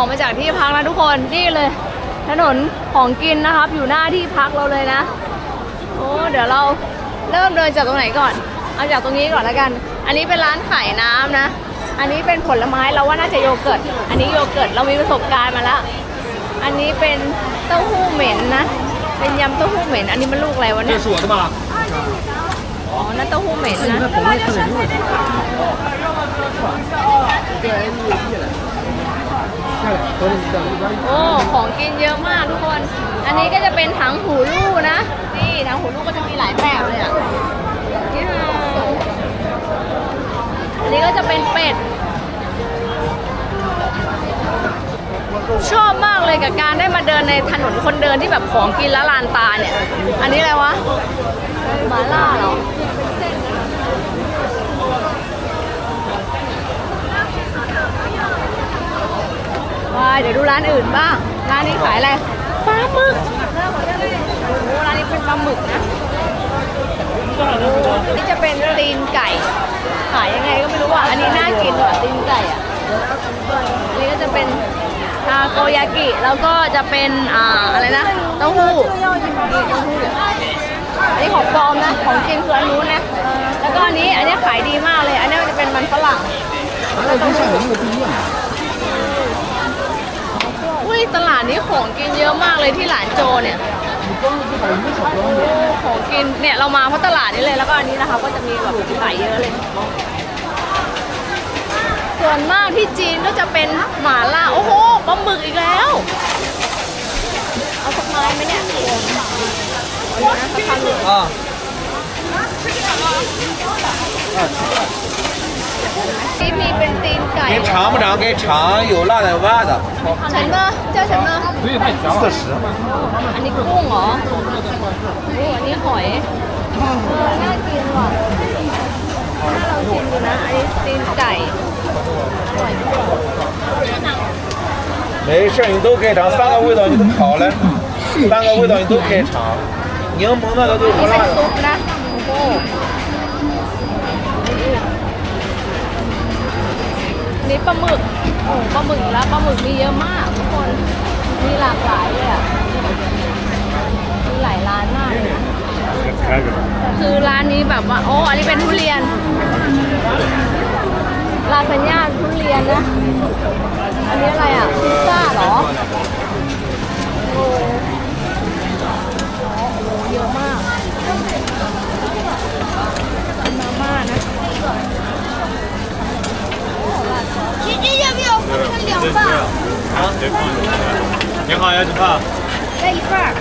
ออกมาจากที่พักนะทุกคนนี่เลย ถนนของกินนะครับ อยู่หน้าที่พักเราเลยนะโอ้เดี๋ยวเราเริ่มเดินจากตรงไหนก่อน เอาจากตรงนี้ก่อนแล้วกัน อันนี้เป็นร้านขายน้ำนะ อันนี้เป็นผลไม้เราว่าน่าจะโยเกิร์ต อันนี้โยเกิร์ตเรามีประสบการณ์มาแล้ว อันนี้เป็นเต้าหู้เหม็นนะ เป็นยำเต้าหู้เหม็น อันนี้มันลูกอะไรวะเนี่ยสวนมาอ๋อนั่นเต้าหู้เหม็นนะ โอ้ ของกินเยอะมากทุกคน อันนี้ก็จะเป็นถังหูลูกนะ นี่ถังหูลูกก็จะมีหลายแบบเลยอะนี่ค่ะอันนี้ก็จะเป็นเป็ด ชอบมากเลยกับการได้มาเดินในถนนคนเดินที่แบบของกินและลานตาเนี่ย อันนี้อะไรวะหมาล่าเหรอ ว้ายเดี๋ยวดูร้านอื่นบ้าง ร้านนี้ขายอะไร ปลาหมึกโอ้โหร้านนี้เป็นปลาหมึกนะโอ้โหนี่จะเป็นตีนไก่ ขายยังไงก็ไม่รู้อะ อันนี้น่ากินว่ะตีนไก่อะอันนี้ก็จะเป็นทาโกยากิ แล้วก็จะเป็นอ่าอะไรนะ เต้าหู้นี่เต้าหู้อันนี้ของปลอมนะ ของจริงคืออันนู้นนะ แล้วก็อันนี้ อันนี้ขายดีมากเลย อันนี้มันจะเป็นมันฝรั่งอุ้ย ตลาดนี้ของกินเยอะมากเลยที่หลานโจเนี่ยโอ้ของกินเนี่ยเรามาเพราะตลาดนี้เลยแล้วก็อันนี้นะคะ ก็จะมีแบบขายเยอะเลย ส่วนมากที่จีนก็จะเป็นหมาล่าโอ้โหปลาหมึกอีกแล้ว เอาสักไม้ไหมเนี่ยอานะสักพันหนึ่ง啊，ที่ มีเป็นตีนไก่ 给尝不尝？给尝，有辣的辣的， ฉันเนอะเจ้าฉันเนอะ 四十。 อันนี้กุ้งเหรอโอ้อันนี้หอยเออน่ากินว่ะถ้าเราชิมดูนะ อันนี้ตีนไก่อร่อยมาก 没事，你都可以尝，三个味道你都烤了，三个味道你都可以尝。柠檬那个都是不 นี่ 辣 เป็น 的。 ซุปนะ โอ้โห นนี่ปลาหมึกโอ้ปลาหมึกอีกแล้วปลาหมึกมีเยอะมากทุกคนมีหลากหลายเลยอะมีหลายร้านมากเลยนะคือร้านนี้แบบว่าโอ้อันนี้เป็นทุเรียนลาซานญ่าทุเรียนนะ อันนี้อะไรอะพิซซ่าเหรอโอ้ 你好，姚锦胖。来一份儿。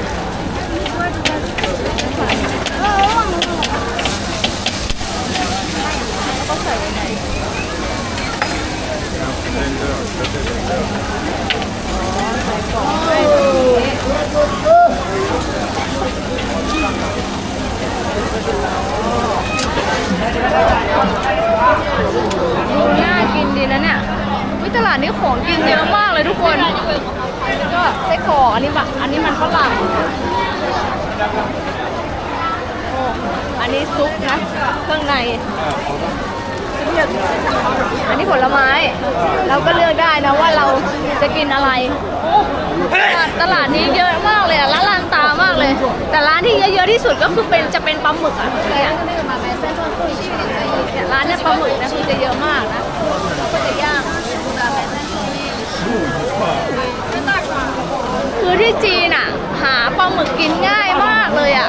哦，忘了忘了。 ก็ใส่ไว้ไหนอ๋อใส่กล่องให้แบบนี้ดูน่ากินดีนะเนี่ยวิตลาดนี้ของกินเยอะมากเลยทุกคน ก็ไส้กรอกอันนี้แบบอันนี้มันฝรั่งโอ้อันนี้ซุปนะเครื่องใน อันนี้ผลไม้ เราก็เลือกได้นะว่าเราจะกินอะไรโอ้ตลาดตลาดนี้เยอะมากเลยอะร้านลานตามากเลย แต่ร้านที่เยอะๆที่สุดก็คือเป็นจะเป็นปลาหมึกอะเลยอะเนี่ยร้านเนี่ยปลาหมึกนะคือจะเยอะมากนะเราก็จะย่าง คือที่จีนอะหาปลาหมึกกินง่ายมากเลยอะ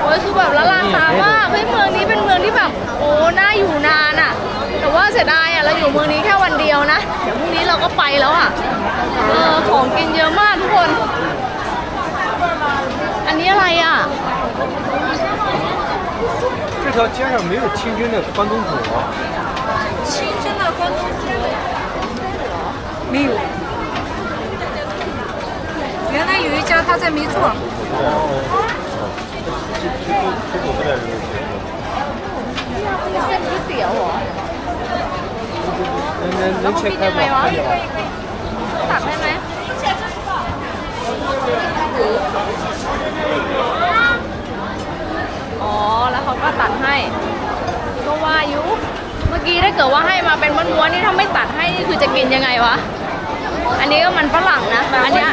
โอ้ยคือแบบละลานตามากเฮ้ยเมืองนี้เป็นเมืองที่แบบ โอ้น่าอยู่นานอะแต่ว่าเสียดายอะเราอยู่เมืองนี้แค่วันเดียวนะเดี๋ยวพรุ่งนี้เราก็ไปแล้วอะเออของกินเยอะมากทุกคน อันนี้อะไรอะ 这条街上没有清真的关东煮。清真的关东煮没有。 原来有一家他在没做。 เส้นก๋วยเตี๋ยวเหรอ 能能 แล้ว 能 มัน 切 กิน 开 ยังไง 吗 วะ？ตักให้ไหมอ๋อ แล้วเขาก็ตัดให้ ก็ว่าอยุเมื่อกี้ถ้าเกิดว่าให้มาเป็นม้วนๆนี่ถ้าไม่ตัดให้นี่คือจะกินยังไงวะ อันนี้ก็มันฝรั่งนะ อันเนี้ย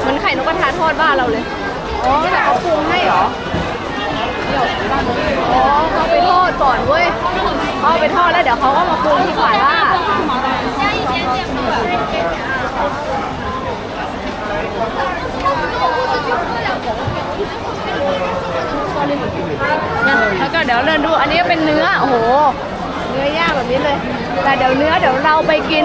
เหมือนไข่นกกระทาทอดบ้านเราเลย อ๋อแต่เขาปรุงให้เหรออ๋อเขาไปทอดก่อนเว้ยเขาเอาไปทอดแล้วเดี๋ยวเขาก็มาปรุงที่หม่าล่าเนี่ยแล้วก็เดี๋ยวเดินดูอันนี้ก็เป็นเนื้อ โอ้โห เนื้อย่างแบบนี้เลย แต่เดี๋ยวเนื้อเดี๋ยวเราไปกิน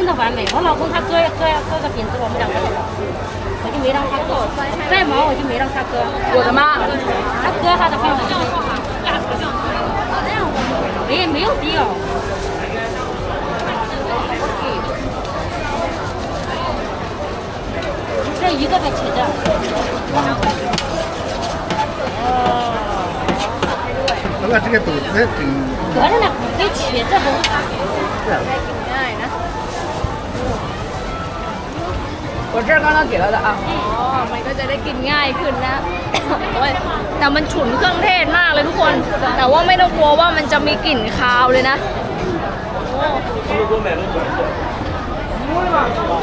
真的完美我老公他割割割个饼子我们两个人。我就没让他割。再忙我就没让他割。我的妈他割他的话我就没没有必要这一个还切掉哦那这个肚子隔着呢可以切这不是我这儿刚刚给了的啊。 อ๋อ มันก็จะได้กินง่ายขึ้นนะ โอ้ยแต่มันฉุนเครื่องเทศมากเลยทุกคน แต่ว่าไม่ต้องกลัวว่ามันจะมีกลิ่นคาวเลยนะโอ้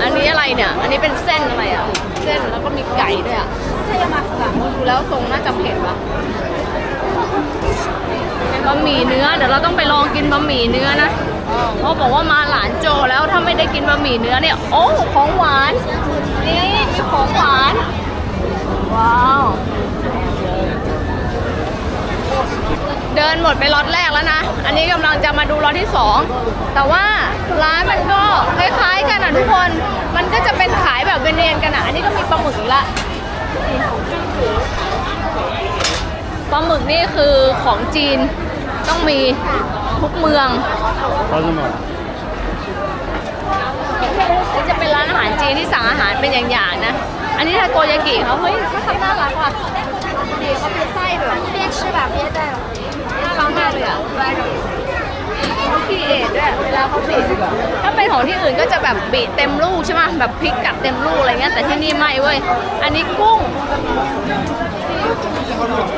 อันนี้อะไรเนี่ย อันนี้เป็นเส้นอะไรอ่ะ เส้นแล้วก็มีไก่ด้วยอ่ะใช่มาสลับดูแล้วทรงน่าจะเผ็ดปะเป็นบะหมี่เนื้อ เดี๋ยวเราต้องไปลองกินบะหมี่เนื้อนะเ พราบอกว่ามาหลานโจแล้วถ้าไม่ได้กินบะหมี่เนื้อเนี่ย โอ้ ของหวาน นี่มีของหวาน ว้าว เดินหมดไปล็อตแรกแล้วนะ อันนี้กำลังจะมาดูล็อตที่สองแต่ว่าร้านมันก็คล้ายๆกันอะทุกคน มันก็จะเป็นขายแบบเนียนๆกันอะ อันนี้ก็มีปลาหมึกอีกละปลาหมึกนี่คือของจีน ต้องมีทุกเมืองเขาจะมดนจะเป็นร้านอาหารจีนที่สั่งอาหารเป็นอย่างๆนะ อันนี้ถ้าโกยากิเขาเฮ้ยเขาทำน่ารักว่ะดีเขาเป็นไส้แบบเรียกชื่อแบบเรียกได้ฟักมากเลยอะเขาพีเอทด้วยเวลาเขาบีถ้าเป็นของที่อื่นก็จะแบบบีเต็มลูกใช่ไหมแบบพริกกับเต็มลูกอะไรเงี้ยแต่ที่นี่ไม่เว้ย อันนี้กุ้ง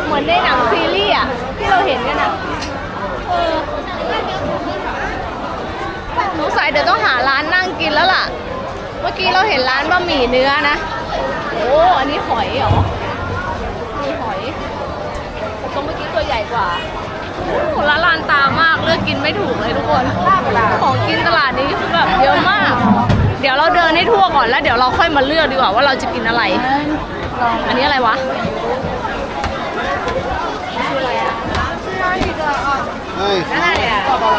เหมือนในหนังซีรีส์อะที่เราเห็นกันอะ เมื่อกี้เราเห็นร้านบะหมี่เนื้อนะ โอ้อันนี้หอยเหรอมีหอยแต่ตรงเมื่อกี้ตัวใหญ่กว่าโอ้ละลานตามากเลือกกินไม่ถูกเลยทุกคน ของกินตลาดนี้คือแบบเยอะมาก เดี๋ยวเราเดินให้ทั่วก่อนแล้ว เดี๋ยวเราค่อยมาเลือกดีกว่าว่าเราจะกินอะไร อันนี้อะไรวะ哎，อะไรอะกับอ๋อ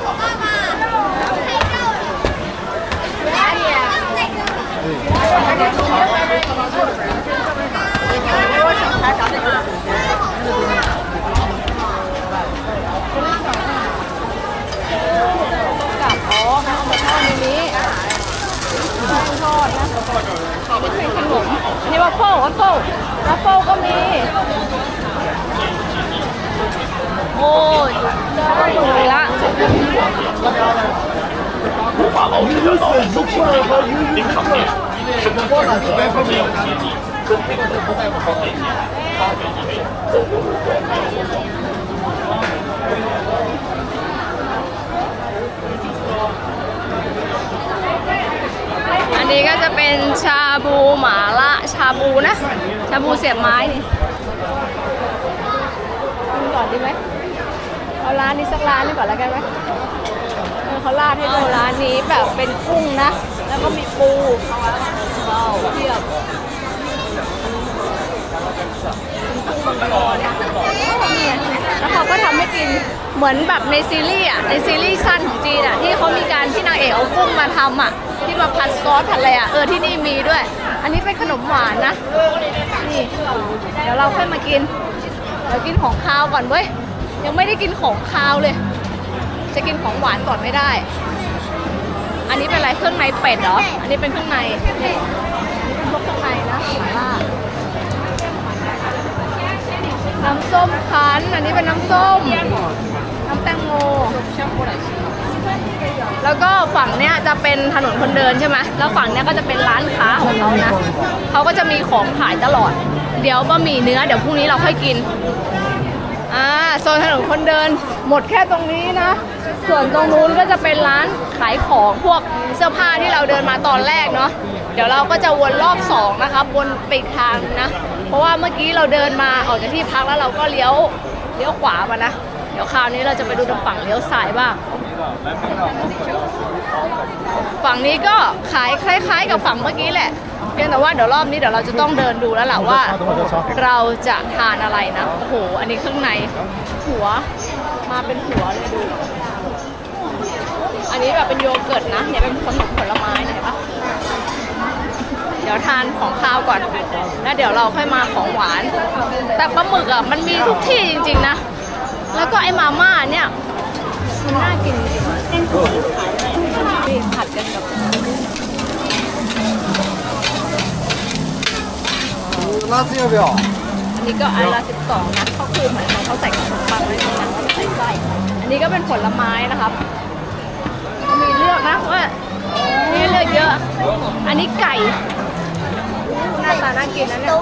เขาเอามาทอดในนี้แป้งทอดนะนี่เป็นขนมอันนี้วัฟเฟิลวัฟเฟิลวัฟเฟิลก็มี โอ้ยได้ถูกละ 无法保持的老板收起这个冰场面，是跟二十来分没有接近，跟那个不在乎方面接，他就因为走路我 อันนี้ก็จะเป็นชาบูหมาล่าชาบูนะ ชาบูเสียบไม้นี่กินก่อนดีไหมเอาร้านนี้สักร้านหนึงก่อนแล้วกันไหม เขาราดให้ดูร้านนี้แบบเป็นกุ้งนะ แล้วก็มีปูว้าวเทียบป็นกุ้งมังกรเนี่ยแล้วเขาก็ทำให้กินเหมือนแบบในซีรีส์อะในซีรีส์สั้นของจีนอะที่เขามีการที่นางเอกเอากุ้งมาทำอะที่มาผัดซอสผัดอะไรอะเออที่นี่มีด้วย อันนี้เป็นขนมหวานนะนี่เดี๋ยวเราค่อยมากินเดี๋ยวกินของคาวก่อนเว้ยยังไม่ได้กินของคาวเลย จะกินของหวานก่อนไม่ได้ อันนี้เป็นอะไรเครื่องในเป็ดเหรอ อันนี้เป็นเครื่องในนี่พวกเครื่องในนะหมาล่าน้ำส้มคั้น อันนี้เป็นน้ำส้ม น้ำแตงโม แล้วก็ฝั่งเนี้ยจะเป็นถนนคนเดินใช่ไหมแล้วฝั่งเนี้ยก็จะเป็นร้านค้าของเขานะ เขาก็จะมีของขายตลอด เดี๋ยวบะหมี่เนื้อเดี๋ยวพรุ่งนี้เราค่อยกิน อ่าโซนถนนคนเดินหมดแค่ตรงนี้นะ ส่วนตรงนู้นก็จะเป็นร้านขายของพวกเสื้อผ้าที่เราเดินมาตอนแรกเนาะเดี๋ยวเราก็จะวนรอบสองนะคะวนไปอีกทางนะ เพราะว่าเมื่อกี้เราเดินมาออกจากที่พักแล้วเราก็เลี้ยวเลี้ยวขวามานะเดี๋ยวคราวนี้เราจะไปดูตรงฝั่งเลี้ยวซ้ายบ้างฝั่งนี้ก็ขายคล้าย ๆ กับฝั่งเมื่อกี้แหละเพียงแต่ว่าเดี๋ยวรอบนี้เดี๋ยวเราจะต้องเดินดูแล้วแหละว่าเราจะทานอะไรนะโอ้โหอันนี้ข้างในหัวมาเป็นหัวเลยดูนนี้แบบเป็นโยเกิร์ตนะ เนี่ยเป็นขนมผลไม้เนี่ยเห็นปะเดี๋ยวทานของข้าวก่อน แล้วเดี๋ยวเราค่อยมาของหวาน แต่ปลาหมึกอ่ะมันมีทุกที่จริง ๆ นะ แล้วก็ไอ้มาม่าเนี่ย มันน่ากินจริงๆนี่ผัดกันกับ 拉丝要不要？ อันนี้ก็อันละสิบสองนะเขาคือเหมือนเขาใส่ขนมปังไว้ตรงนั้นใส่ไส้อันนี้ก็เป็นผลไม้นะครับ นี้ไก่ หน้าตาน่ากินนะเนี่ย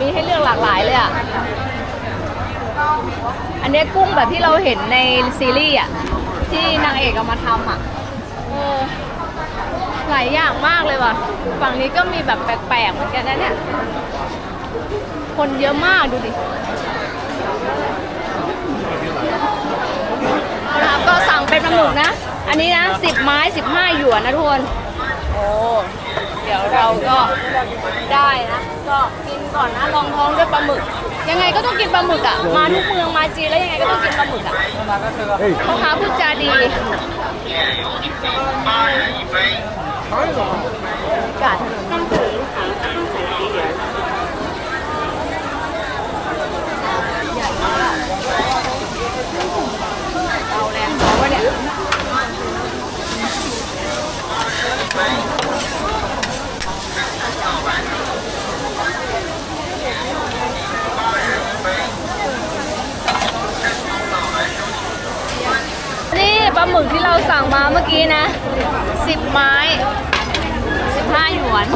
มีให้เลือกหลากหลายเลยอะ อันเนี้ยกุ้งแบบที่เราเห็นในซีรีส์อะ ที่นางเอกเอามาทำอะเออหลายอย่างมากเลยว่ะ ฝั่งนี้ก็มีแบบแปลกๆเหมือนกันนะเนี่ย คนเยอะมากดูดิ นะครับก็สั่งเป็นปลาหมึกนะ อันนี้นะสิบไม้สิบห้าหยวนนะทุกคน โอ้ เดี๋ยวเราก็ได้นะ ก็กินก่อนนะลองท้องด้วยปลาหมึก ยังไงก็ต้องกินปลาหมึกอะ มาทุกเมืองมาจีนแล้วยังไงก็ต้องกินปลาหมึกอะพ่อค้าพูดจาดีกาดถนนเอาแรงเขาวะเนี่ย นี่ปลาหมึกที่เราสั่งมาเมื่อกี้นะสิบไม้สิบห้าหยวน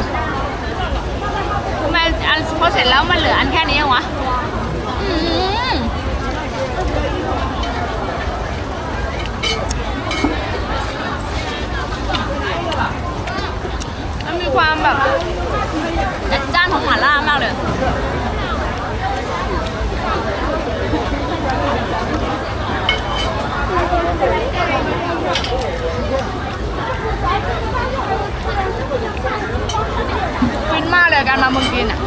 ทำไมอันพอเสร็จแล้วมันเหลืออันแค่นี้เองวะอืมมันมีความแบบจัดจ้านของหม่าล่ามากเลย ฟินมากเลยการมาเมืองจีนอะ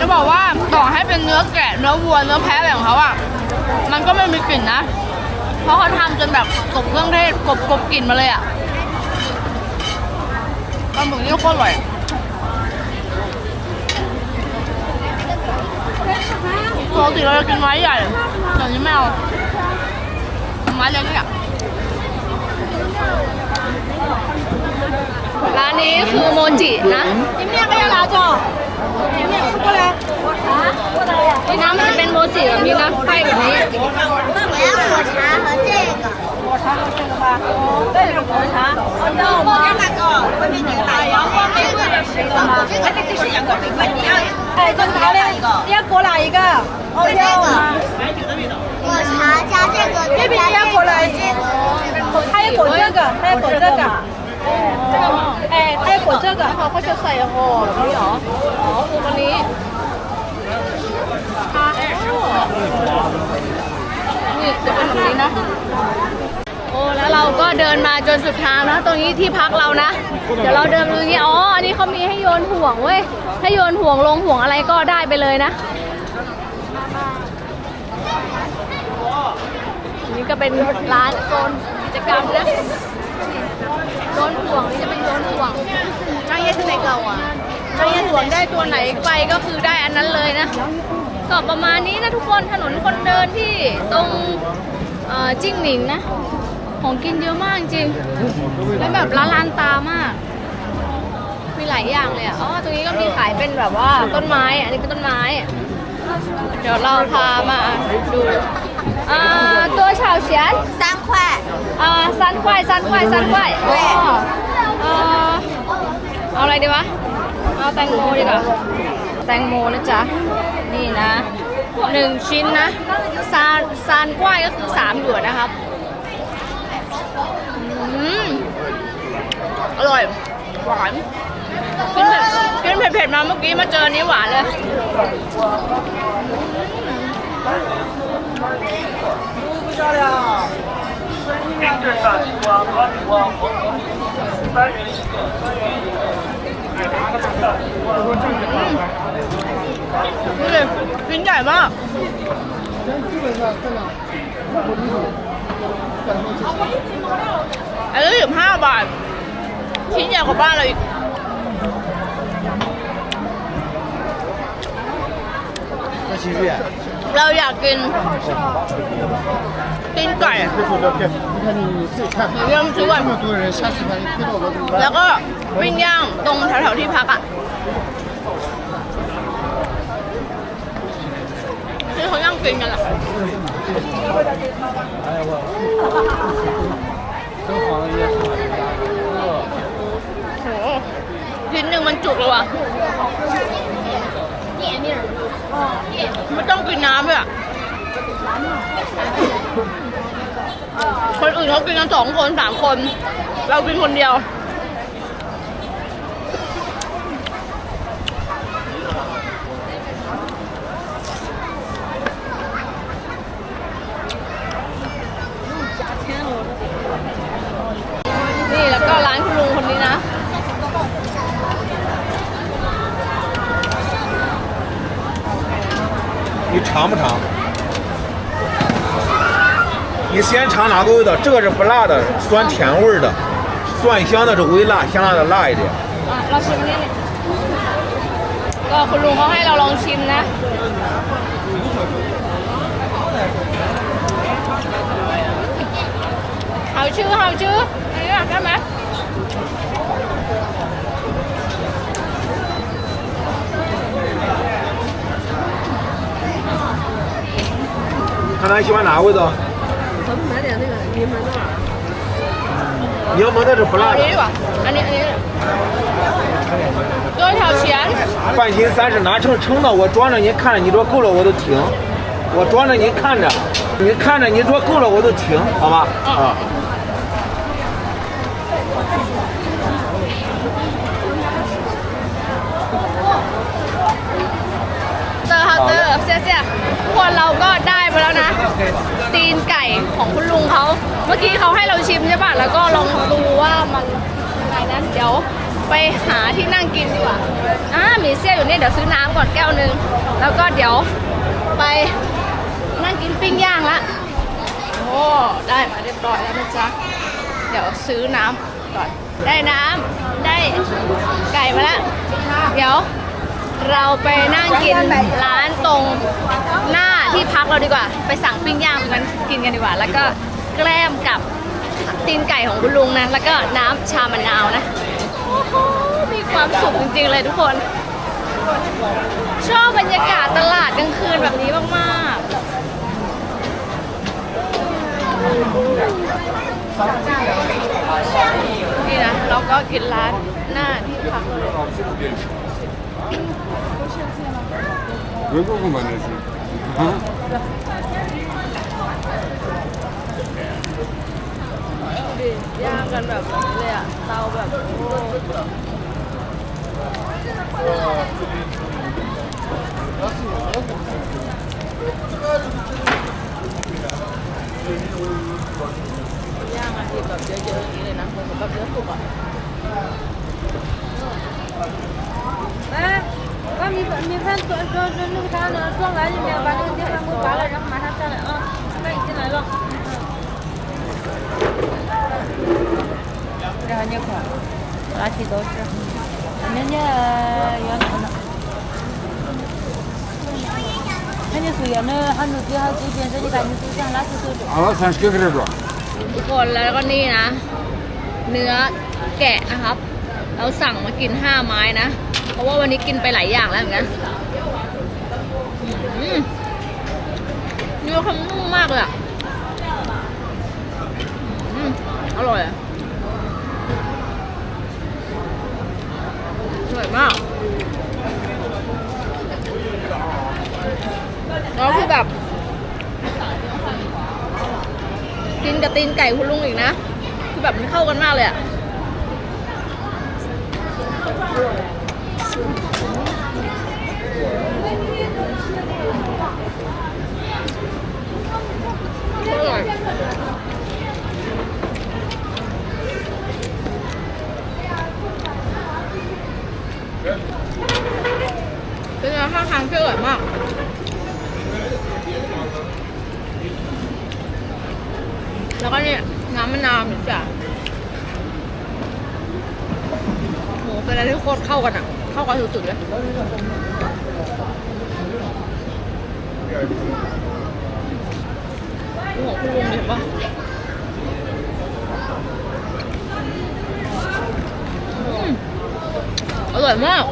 จะบอกว่าต่อให้เป็ นเนื้อแกะเนื้อวัวเนื้อแพะอะไรของเขาอะมันก็ไม่มีกลิ่นนะ เพราะเขาทำจนแบบกลบเครื่องเทศกลบกลบกลิ่นมาเลยอะปลาหมึกนี่โคตรอร่อยปกติเราจะกินไม้ใหญ่แต่นี้ไม่เอาไม้เล็กเนี่ยร้านนี้คือโมจินะยิ้มเนี่ยก็ยังลาจอยิ้มเนี่ยก็เล ยน้ำมันจะเป็นโมจิแบบนี้นะไส้แบบนี้ 我要抹茶和这个。对，抹茶。哦，那我跟那个外面那个奶油后面这个是什么？这个这是杨果冰粉，你要哎，这个哪一个？要过来一个。哦，这个。抹茶加这个，这边要过来这个。还有裹这个，还有裹这个。哎，还有裹这个。เขาก็จะใส่ห่อแบบนี้เหรอ อ๋อคือวันนี้ นี่จะเป็นแบบนี้นะ โอ้แล้วเราก็เดินมาจนสุดทางนะตรงนี้ที่พักเรานะ เดี๋ยวเราเดินตรงนี้อ๋ออันนี้เขามีให้โยนห่วงเว้ยให้โยนห่วงลงห่วงอะไรก็ได้ไปเลยนะนี่ก็เป็นร้านโซนกิจกรรมนะโยนห่วงนี่จะเป็นโยนห่วงน่าเย็นในเก่าอะน่าเย็นห่วงได้ตัวไหนไปก็คือได้อันนั้นเลยนะ ก็ประมาณนี้นะทุกคนถนนคนเดินที่ตรงเอ่อจิ้งหนิงนะ ของกินเยอะมากจริงแล้วแบบร้านลานตามาก มีหลายอย่างเลยอะอ๋อตรงนี้ก็มีขายเป็นแบบว่าต้นไม้ อันนี้เป็นต้นไม้ เดี๋ยวเราพามาดูอ่าตัวเฉาเฉียน三块，อ่าซันควายซันควายซันควายเว้ยอ๋อเอ่อเอาอะไรดีวะ เอาแตงโมดีกว่าแตงโมนะจ๊ะ นะหนึ่งชิ้นนะซานซานกว้ายก็คือสามหยวนนะครับอืมอร่อย หวานกินเผ็ดกินเผ็ดๆมาเมื่อกี้มาเจอนี้หวานเลย您 ดูดิชิ้นใหญ่มากอันนี้สิบห้าบาท ชิ้นใหญ่กว่าบ้านเราอีก ชีวิตอะเราอยากกินกินไก่เยี่ยมซื้อก่อนแล้วก็ปิ้งย่างตรงแถวๆที่พักอะที่เขาย่างกินกันแอะชิ้นหนึ่งมันจุกเลยว่ะ ไม่ต้องกินน้ำเลยอะคนอื่นเขากินกันสองคนสามคน เรากินคนเดียว 尝不尝？你先尝哪个味道？这个是不辣的，酸甜味儿的，蒜香的是微辣，香辣的辣一点。 อ่ะเราชิมอันนี้เลยก็คุณลุงเขาให้เราลองชิมนะ 好吃好吃อันนี้อยากได้ไหม 看他喜欢哪个味道咱们买点那个柠檬的吧。柠檬的是不辣的。多少钱。半斤三十拿秤称的我装着您看着你说够了我就停。我装着您看着您看着您说够了我就停好吧？啊。嗯好的好的谢谢。我老公大爷。 ไปแล้วนะตีนไก่ของคุณลุงเขาเมื่อกี้เขาให้เราชิมใช่ปะแล้วก็ลองดูว่ามันยังไงนั้นเดี๋ยวไปหาที่นั่งกินดีกว่าอ่ามีเซี่ยอยู่นี่เดี๋ยวซื้อน้ำก่อนแก้วหนึง แล้วก็เดี๋ยวไปนั่งกินปิ้งย่างละโอ้ได้มาเรียบร้อยแล้วนะจ๊ะเดี๋ยวซื้อน้ำก่อนได้น้ำได้ไก่มาแล้วเดี๋ยว เราไปนั่งกินร้านตรงหน้าที่พักเราดีกว่า ไปสั่งปิ้งย่างกันกินกันดีกว่า แล้วก็แกล้มกับตีนไก่ของคุณลุงนะ แล้วก็น้ำชามะนาวนะ โอ้โห มีความสุขจริงๆเลยทุกคน ชอบบรรยากาศตลาดกลางคืนแบบนี้มากๆ นี่นะ เราก็กินร้านหน้าที่พักเราเลย 외국은 많이 했어 요. 네, 약간 막 그래야 나오면 양아이 막 여기 여기 남편도 막 여기 막 喂，把米饭米饭装装装那个啥呢？装篮里面，把那个米饭给我拔了，然后马上上来啊！那你进来了。这还那块，垃圾都是，人家原来的。Hani suyunu hani suyu hani suyu benzer bir tane suyu hani nasıl suyu? Allah sen şükür kırıyor. ทุกคนแล้วก็นี่นะ เนื้อแกะนะครับ เราสั่งมากินห้าไม้นะ เพราะว่าวันนี้กินไปหลายอย่างแล้วเหมือนกันเนื้อเขานุ่มมากเลยอะอร่อยอะอร่อยมากแล้วคือแบบกินกับตีนไก่คุณลุงอีกนะ คือแบบมันเข้ากันมากเลยอะ Yeah. อร่อยมาก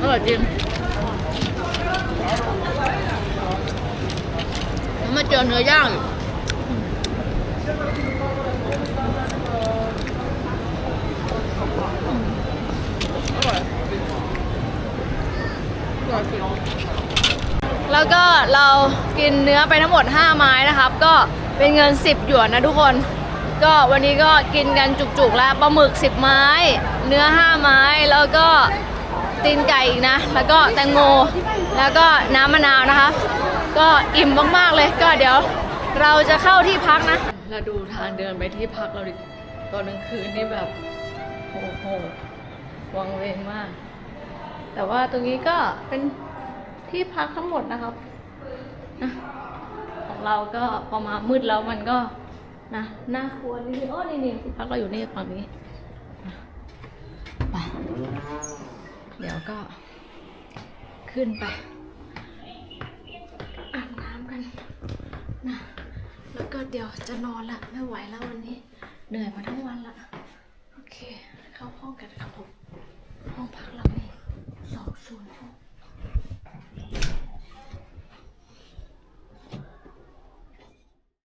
อร่อยจริงแล้วมาเจอเนื้อย่างแล้วก็เรากินเนื้อไปทั้งหมด 5 ไม้นะครับ ก็เป็นเงิน 10 หยวนนะทุกคน ก็วันนี้ก็กินกันจุกๆแล้วปลาหมึก 10 ไม้ เนื้อ 5 ไม้แล้วก็ตีนไก่อีกนะ แล้วก็แตงโม แล้วก็น้ำมะนาวนะคะ ก็อิ่มมากๆเลยก็เดี๋ยวเราจะเข้าที่พักนะ เราดูทางเดินไปที่พักเราดิตอนกลางคืนนี่แบบโอ้โหวังเวงมาก แต่ว่าตรงนี้ก็เป็นที่พักทั้งหมดนะครับนะของเราก็พอมามืดแล้วมันก็ นะน่ากลัวนิดนึงโอ้นี่นี่ที่พักเราอยู่นี่ฝั่งนี้ไปเดี๋ยวก็ ขึ้นไปอาบน้ำกันนะแล้วก็เดี๋ยวจะนอนละไม่ไหวแล้ววันนี้ เหนื่อยมาทั้งวันละโอเค เข้าห้องกันครับผมห้องพักเรานี่สองศูนย์หก